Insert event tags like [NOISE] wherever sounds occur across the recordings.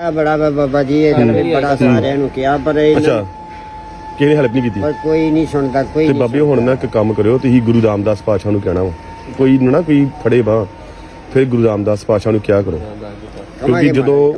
ਆ ਬੜਾ ਵਾ ਬਾਬਾ ਜੀ ਇਹ ਗੱਲ ਬੜਾ ਸਾਰਿਆਂ ਨੂੰ ਕਿਹਾ ਪਰ ਇਹ ਅੱਛਾ ਕਿਹਨੇ ਹੈਲਪ ਨਹੀਂ ਕੀਤੀ? ਪਰ ਕੋਈ ਨਹੀਂ ਸੁਣਦਾ ਕੋਈ ਤੇ ਨਹੀਂ ਬਾਬੇ ਹੁਣ ਨਾ ਇੱਕ ਕੰਮ ਕਰਿਓ ਤੁਸੀਂ ਗੁਰੂ ਰਾਮਦਾਸ ਪਾਤਸ਼ਾਹ ਨੂੰ ਕਹਿਣਾ ਵਾ। ਕੋਈ ਨਾ ਕੋਈ ਫੜੇ ਬਾਹ ਫਿਰ ਗੁਰੂ ਰਾਮਦਾਸ ਪਾਤਸ਼ਾਹ ਨੂੰ ਕਿਹਾ ਕਰੋ। ਕਿਉਂਕਿ ਕਵਾਂਗੇ ਜਦੋਂ।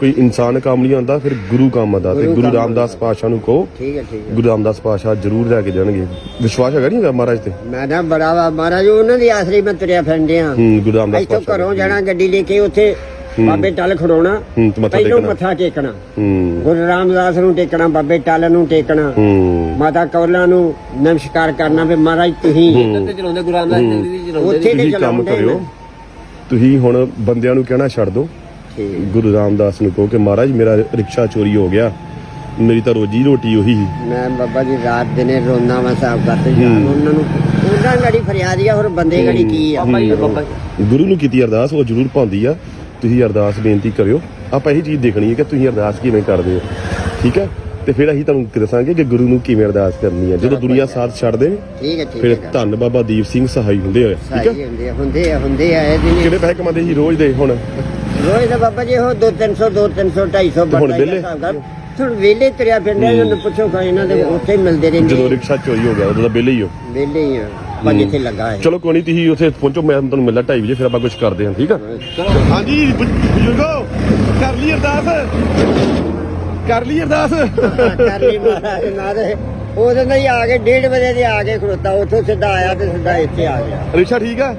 ਕੋਈ ਇਨਸਾਨ ਕੰਮ ਨਹੀਂ ਆਉਂਦਾ ਫਿਰ ਗੁਰੂ ਕੰਮ ਆਉਂਦਾ ਤੇ ਗੁਰੂ ਗੁਰੂ ਕੰਮ ਰਾਮਦਾਸ ਪਾਤਸ਼ਾਹ ਨੂੰ ਕਹੋ ਠੀਕ ਹੈ ਠੀਕ ਹੈ। ਗੁਰੂ ਰਾਮਦਾਸ ਪਾਤਸ਼ਾਹ ਜ਼ਰੂਰ ਲੈ ਕੇ ਜਾਣਗੇ। ਵਿਸ਼ਵਾਸ ਹੈਗਾ ਨਹੀਂ ਹੈਗਾ ਮਹਾਰਾਜ ਤੇ? ਮੈਂ ਨਾ ਬੜਾ ਵਾ ਮਹਾਰਾਜ ਉਹਨਾਂ ਦੀ ਆਸਰੀ ਮੈਂ ਤੁਰਿਆ ਫਿਰਦਿਆਂ ਹੂੰ ਗੁਰੂ ਰਾਮਦਾਸ ਇੱਥੋਂ ਪਾਤਸ਼ਾਹ ਘਰੋਂ ਜਾਣਾ ਗੱਡੀ ਲੈ ਕੇ ਉੱਥੇ ਬਾਬੇ ਟਲ ਖੜੋਣਾ ਹੂੰ ਤੇ ਮੱਥਾ ਪਹਿਲੋਂ ਟੇਕਣਾ। ਮੱਥਾ ਟੇਕਣਾ। ਹੂੰ। ਗੁਰੂ ਰਾਮਦਾਸ ਨੂੰ ਟੇਕਣਾ ਬਾਬੇ ਟਲ ਨੂੰ ਟੇਕਣਾ। ਹੂੰ। ਮਾਤਾ ਕੌਲਾ ਨੂੰ ਨਮਸਕਾਰ ਕਰਨਾ ਵੀ ਮਹਾਰਾਜ ਤੁਸੀਂ ਤੇ ਚਲਾਉਂਦੇ ਗੁਰੂ ਰਾਮਦਾਸ ਜੀ ਚਲਾਉਂਦੇ ਉੱਥੇ ਤੁਸੀਂ ਕੰਮ ਚਲਾਉਂਦੇ ਕਰਿਓ। ਤੁਸੀਂ ਹੁਣ ਬੰਦਿਆਂ ਨੂੰ ਕਹਿਣਾ ਛੱਡ ਦਿਓ ਠੀਕ। ਗੁਰੂ ਰਾਮਦਾਸ ਨੂੰ ਕਹੋ ਕਿ ਮਹਾਰਾਜ ਮੇਰਾ ਰਿਕਸ਼ਾ ਚੋਰੀ ਹੋ ਗਿਆ। ਮੇਰੀ ਤਾਂ ਰੋਜੀ ਰੋਟੀ ਉਹੀ ਸੀ। ਮੈਂ ਬਾਬਾ ਜੀ ਰਾਤ ਦਿਨੇ ਰੋਂਦਾ ਵਾਂ ਸਾਹਿਬ ਕਰਦੇ ਯਾਰ ਉਹਨਾਂ ਨੂੰ ਉਹਨਾਂ ਗੜੀ ਫਰਿਆਦ ਆ ਹੋਰ ਬੰਦੇ ਗੜੀ ਕੀ ਆ? ਬਾਬਾ ਜੀ ਬਾਬਾ ਜੀ। ਗੁਰੂ ਨੂੰ ਕੀਤੀ ਅਰਦਾਸ ਉਹ ਜ਼ਰੂਰ ਪਾਉਂਦੀ ਆ। ਤੁਸੀਂ ਅਰਦਾਸ ਬੇਨਤੀ ਕਰਿਓ। ਆਪਾਂ ਇਹੀ ਚੀਜ਼ ਦੇਖਣੀ ਹੈ ਕਿ ਤੁਸੀਂ ਅਰਦਾਸ ਕਿਵੇਂ ਕਰਦੇ ਹੋ। ਠੀਕ ਹੈ? ਤੇ ਫਿਰ ਅਸੀਂ ਤੁਹਾਨੂੰ ਦੱਸਾਂਗੇ ਕਿ ਗੁਰੂ ਨੂੰ ਕਿਵੇਂ ਅਰਦਾਸ ਕਰਨੀ ਹੈ। ਜਦੋਂ ਦੁਨੀਆ ਸਾਥ ਛੱਡ ਦੇ ਠੀਕ ਹੈ ਠੀਕ ਫਿਰ ਹੈ ਧੰਨ ਬਾਬਾ ਦੀਪ ਸਿੰਘ ਸਹਾਈ ਹੁੰਦੇ ਹੋਏ। ਠੀਕ ਹੈ? ਹੁੰਦੇ ਆ ਹੁੰਦੇ ਆ ਹੁੰਦੇ ਆ ਇਹ ਦਿਨ ਕਿਹੜੇ ਪੈਸੇ ਕਮਾਉਂਦੇ ਸੀ ਰੋਜ਼ ਦੇ ਹੁਣ? ਰੋਜ਼ ਦਾ ਬਾਬਾ ਜੀ ਉਹ 2 300 2 300 250 ਤੇ ਹੁਣ ਵਿਹਲੇ? ਹੁਣ ਵੇਲੇ ਤੁਰਿਆ ਫਿਰਦੇ ਇਹਨਾਂ ਨੂੰ ਪੁੱਛੋ ਕਾ ਇਹਨਾਂ ਦੇ ਉੱਥੇ ਹੀ ਮਿਲਦੇ ਰਹਿੰਦੇ ਜਦੋਂ ਰਿਕਸ਼ਾ ਚੋਰੀ ਹੋ ਗਿਆ ਉਦੋਂ ਤਾਂ ਬਿੱਲ ਹੀ ਹੋ। ਵੇਲੇ ਹੀ ਆ। ਪੰਜ ਇੱਥੇ ਲੱਗਾ ਹੈ। ਚਲੋ ਕੋਈ ਨਹੀਂ ਤੁਸੀਂ ਉੱਥੇ ਪਹੁੰਚੋ ਮੈਂ ਤੁਹਾਨੂੰ ਮਿਲਦਾ 2:30 ਵਜੇ ਫਿਰ ਆਪਾਂ ਕੁਝ ਕਰਦੇ ਹਾਂ ਠੀਕ ਆ? ਹਾਂਜੀ ਬਜ਼ੁਰਗੋ ਕਰ ਲਈ ਅਰਦਾਸ। ਕਰ ਲਈ ਅਰਦਾਸ। ਕਰ ਲਈ ਮਹਾਰਾਜ ਨਾਰੇ ਉਹਦੇ ਨਾਲ ਹੀ ਆ ਕੇ 1:30 ਵਜੇ ਦੇ ਆ ਕੇ ਖੜੋਤਾ ਉੱਥੋਂ ਸਿੱਧਾ ਆਇਆ ਤੇ ਸਿੱਧਾ ਇੱਥੇ ਆ ਗਿਆ। ਰਿਕਸ਼ਾ ਠੀਕ ਆ?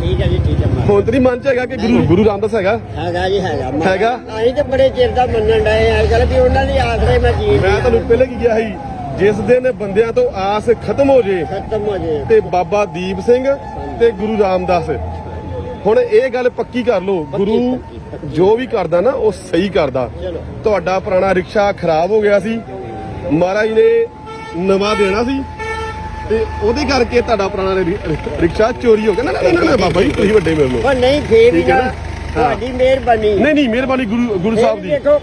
ਠੀਕ ਹੈ ਜੀ ਠੀਕ ਹੈ ਹੁਣ ਤੇ ਨਹੀਂ ਮਨ ਚ ਹੈਗਾ ਕਿ ਗੁਰੂ ਗੁਰੂ ਰਾਮਦਾਸ ਹੈਗਾ? ਹੈਗਾ ਜੀ ਹੈਗਾ। ਹੈਗਾ? ਅਸੀਂ ਤੇ ਬੜੇ ਚਿਰ ਦਾ ਮੰਨਣ ਡਏ ਆ ਗੱਲ ਵੀ ਉਹਨਾਂ ਦੀ ਆਸਰੇ ਮੈਂ ਜੀ ਮੈਂ ਤੁਹਾਨੂੰ ਪਹਿਲੇ ਕੀ ਕਿਹਾ ਸੀ? ਜਿਸ ਦਿਨ ਬੰਦਿਆਂ ਤੋਂ ਆਸ ਖਤਮ ਹੋ ਜੇ ਖਤਮ ਹੋ ਜੇ। ਤੇ ਬਾਬਾ ਦੀਪ ਸਿੰਘ ਤੇ ਗੁਰੂ ਰਾਮਦਾਸ। ਹੁਣ ਇਹ ਗੱਲ ਪੱਕੀ ਕਰ ਲਓ ਗੁਰੂ। ਜੋ ਵੀ ਕਰਦਾ ਨਾ ਉਹ ਸਹੀ ਕਰਦਾ। ਤੁਹਾਡਾ ਪੁਰਾਣਾ ਰਿਕਸ਼ਾ ਖਰਾਬ ਹੋ ਗਿਆ ਸੀ। ਮਹਾਰਾਜ ਨੇ ਨਵਾਂ ਦੇਣਾ ਸੀ। ਤੇ ਉਹਦੇ ਕਰਕੇ ਤੁਹਾਡਾ ਪੁਰਾਣਾ ਰਿਕਸ਼ਾ ਚੋਰੀ ਹੋ ਗਿਆ। ਨਾ ਨਾ ਬਾਬਾ ਜੀ ਤੁਸੀਂ ਵੱਡੇ ਮੇਰੇ ਨੂੰ ਨਹੀਂ ਫੇਰ ਵੀ ਨਾ? ਤੁਹਾਡੀ ਮਿਹਰਬਾਨੀ। ਨਹੀਂ ਨਹੀਂ ਮਿਹਰਬਾਨੀ ਗੁਰੂ ਗੁਰੂ ਸਾਹਿਬ ਦੀ। ਦੇਖੋ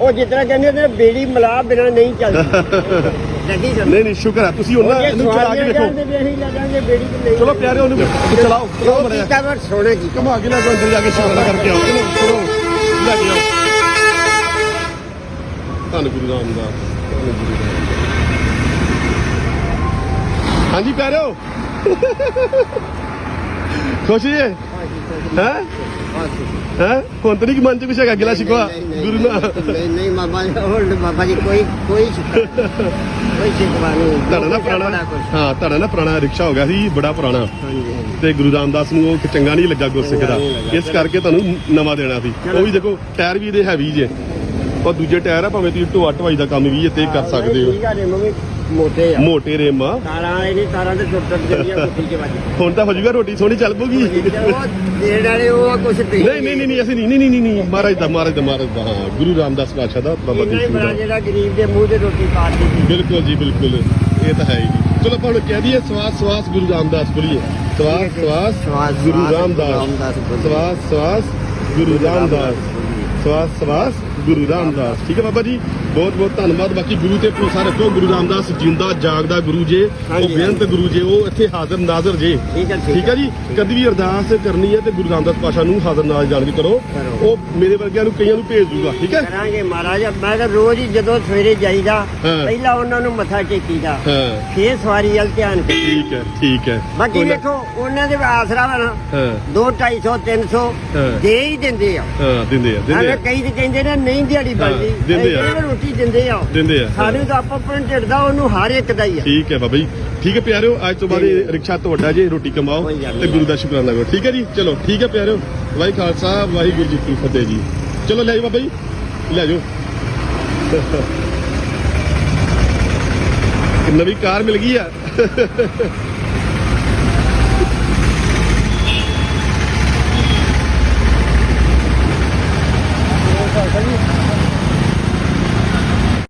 ਉਹ ਜਿਤਨਾ ਕਹਿੰਦੇ ਨੇ ਬੇੜੀ ਮਲਾ ਬਿਨਾ ਨਹੀਂ ਚੱਲਦੀ। [LAUGHS] ਲੱਗੀ ਸਮਝ ਨਹੀਂ ਨਹੀਂ ਸ਼ੁਕਰ ਹੈ ਤੁਸੀਂ ਉਹਨਾਂ ਇਹਨੂੰ ਚਲਾ ਕੇ ਦੇਖੋ ਜਾਂਦੇ ਵੀ ਅਸੀਂ ਲੱਗਾਂਗੇ ਬੇੜੀ ਤੇ ਨਹੀਂ। ਚਲੋ ਪਿਆਰੇ ਉਹਨੂੰ ਚਲਾਓ ਚਲਾਓ ਕੀਤਾ ਜੀ ਘਮਾ ਕੇ ਲੈ ਕੇ ਅੰਦਰ ਜਾ ਕੇ ਸ਼ੁਕਰਾਨਾ ਕਰਕੇ ਆਓ। ਚਲੋ ਚਲੋ ਲੈ ਕੇ ਆਓ। ਧੰਨ ਗੁਰੂ ਰਾਮਦਾਸ ਧੰਨ ਗੁਰੂ ਰਾਮਦਾਸ। ਹਾਂਜੀ ਪਿਆਰਿਓ। [LAUGHS] ਖੁਸ਼ ਹੈ ਹੈ? ਹੈ? ਹੁਣ ਤਾਂ ਨਹੀਂ ਕਿ ਮਨ ਚ ਕੁਛ ਹੈਗਾ ਗਿਲਾ ਸ਼ਿਕਵਾ ਗੁਰੂ ਨਾਲ ਨਹੀਂ ਨਹੀਂ ਬਾਬਾ ਜੀ ਹੋਰ ਬਾਬਾ ਜੀ ਕੋਈ ਕੋਈ ਸ਼ਿਕਵਾ ਕੋਈ ਸ਼ਿਕਵਾ ਨਹੀਂ। ਤੁਹਾਡਾ ਨਾ ਪੁਰਾਣਾ ਕੁਛ। ਹਾਂ ਤੁਹਾਡਾ ਨਾ ਪੁਰਾਣਾ ਰਿਕਸ਼ਾ ਹੋ ਗਿਆ ਸੀ ਬੜਾ ਪੁਰਾਣਾ। ਤੇ ਗੁਰੂ ਰਾਮਦਾਸ ਨੂੰ ਉਹ ਚੰਗਾ ਨਹੀਂ ਲੱਗਾ ਗੁਰਸਿੱਖ ਦਾ। ਇਸ ਕਰਕੇ ਤੁਹਾਨੂੰ ਨਵਾਂ ਦੇਣਾ ਸੀ। ਉਹ ਵੀ ਦੇਖੋ ਟਾਇਰ ਵੀ ਇਹਦੇ ਹੈਵੀ ਜੇ। ਉਹ ਦੂਜੇ ਟਾਇਰ ਆ ਭਾਵੇਂ ਤੁਸੀਂ ਢੋਆ ਢਵਾਈ ਦਾ ਕੰਮ ਵੀ ਇੱਥੇ ਕਰ ਸਕਦੇ ਹੋ। ਠੀਕ ਆ ਮੋਟੇ ਆ। ਮੋਟੇ ਰਿਮ ਤਾਰਾਂ ਵਾਲੇ ਨਹੀਂ ਤਾਰਾਂ ਤੇ ਟੁੱਟ ਟੁੱਟ ਜਾਂਦੀਆਂ ਕੁੱਤੀ ਚ ਵੱਜ ਹੁਣ ਤਾਂ ਹੋ ਜਾਊਗਾ ਰੋਟੀ ਸੋਹਣੀ ਚੱਲ ਪਊਗੀ। ਉਹ ਦੇਣ ਵਾਲੇ ਉਹ ਤੇ ਨਹੀਂ ਨਹੀਂ ਨਹੀਂ ਨਹੀਂ ਅਸੀਂ ਨਹੀਂ ਨਹੀਂ ਨਹੀਂ ਨਹੀਂ ਮਹਾਰਾਜ ਦਾ ਮਹਾਰਾਜ ਦਾ ਮਹਾਰਾਜ ਦਾ ਹਾਂ ਗੁਰੂ ਰਾਮਦਾਸ ਪਾਤਸ਼ਾਹ ਦਾ ਬਾਬਾ ਦੀਪ ਦਾ। ਜਿਹੜਾ ਗਰੀਬ ਦੇ ਮੂੰਹ ਤੇ ਰੋਟੀ ਪਾ ਦਿੱਤੀ। ਬਿਲਕੁਲ ਜੀ ਬਿਲਕੁਲ। ਇਹ ਤਾਂ ਹੈ ਹੀ ਚਲੋ ਆਪਾਂ ਹੁਣ ਕਹਿ ਦਈਏ ਸਵਾਸ ਸਵਾਸ ਗੁਰੂ ਰਾਮਦਾਸ ਬੋਲੀਏ। ਸਵਾਸ ਸਵਾਸ ਸਵਾਸ, ਗੁਰੂ ਰਾਮਦਾਸ। ਸਵਾਸ ਸਵਾਸ ਗੁਰੂ ਰਾਮਦਾਸ ਸਵਾਸ ਸਵਾਸ ਗੁਰੂ ਰਾਮਦਾਸ। ਠੀਕ ਹੈ ਬਾਬਾ ਜੀ? ਬਹੁਤ ਬਹੁਤ ਧੰਨਵਾਦ। ਬਾਕੀ ਗੁਰੂ ਤੇ ਭਰੋਸਾ ਰੱਖੋ ਗੁਰੂ ਰਾਮਦਾਸ ਜਿੰਦਾ ਜਾਗਦਾ ਗੁਰੂ ਜੇ ਉਹ ਬੇਅੰਤ ਗੁਰੂ ਜੇ ਉਹ ਇੱਥੇ ਹਾਜ਼ਰ ਨਾਜ਼ਰ ਜੇ। ਠੀਕ ਹੈ ਜੀ? ਕਦੀ ਵੀ ਅਰਦਾਸ ਕਰਨੀ ਹੈ ਤੇ ਗੁਰੂ ਰਾਮਦਾਸ ਪਾਸ਼ਾ ਨੂੰ ਹਾਜ਼ਰ ਨਾਜ਼ਰ ਜਾਣ ਕੇ ਕਰੋ। ਉਹ ਮੇਰੇ ਵਰਗਿਆਂ ਨੂੰ ਕਈਆਂ ਨੂੰ ਭੇਜ ਦੂਗਾ ਠੀਕ ਹੈ? ਕਰਾਂਗੇ ਮਹਾਰਾਜ। ਮੈਂ ਤਾਂ ਰੋਜ਼ ਹੀ ਜਦੋਂ ਸਵੇਰੇ ਜਾਈਦਾ। ਪਹਿਲਾਂ ਉਹਨਾਂ ਨੂੰ ਮੱਥਾ ਟੇਕੀਦਾ। ਫੇਰ ਸਵਾਰੀ ਵੱਲ ਧਿਆਨ ਠੀਕ ਹੈ ਠੀਕ ਹੈ। ਬਾਕੀ ਵੇਖੋ ਉਹਨਾਂ ਦੇ ਆਸਰਾ ਵਾ ਨਾ ਹਾਂ। 2 250 300 ਹਾਂ। ਦੇ ਹੀ ਦਿੰਦੇ ਆ। ਹਾਂ ਦਿੰਦੇ ਆ ਦਿੰਦੇ ਆ। ਕਈ ਤੇ ਕਹਿੰਦੇ ਨੇ ਨਹੀਂ ਦਿਹਾੜੀ ਬਣਦੀ। ਦਿੰਦੇ ਆ। ਅਸੀਂ ਕਹਿੰਦੇ ਰੋਟੀ ਦਿੰਦੇ ਆ। ਦਿੰਦੇ ਆ। ਸਾਨੂੰ ਤਾਂ ਆਪੋ ਢਿੱਡ ਦਾ ਉਹਨੂੰ ਹਰ ਇੱਕ ਦਾ ਹੀ ਆ। ਠੀਕ ਹੈ ਬਾਬਾ ਜੀ। ਠੀਕ ਹੈ ਪਿਆਰਿਓ ਅੱਜ ਤੋਂ ਬਾਅਦ ਇਹ ਰਿਕਸ਼ਾ ਤੁਹਾਡਾ ਜੇ ਰੋਟੀ ਕਮਾਓ ਤੇ। ਗੁਰੂ ਦਾ ਸ਼ੁਕਰਾਨਾ ਕਰੋ। ਠੀਕ ਹੈ ਜੀ? ਚਲੋ ਠੀਕ ਹੈ ਪਿਆਰਿਓ। ਵਾਹਿ ਖਾਲਸਾ ਵਾਹਿਗੁਰੂ ਜੀ ਕੀ ਫਤਿਹ ਜੀ। ਚਲੋ ਲੈ ਜਾਓ ਬਾਬਾ ਜੀ। ਲੈ ਜਾਓ। [LAUGHS] ਨਵੀਂ ਕਾਰ ਮਿਲ ਗਈ ਆ। [LAUGHS]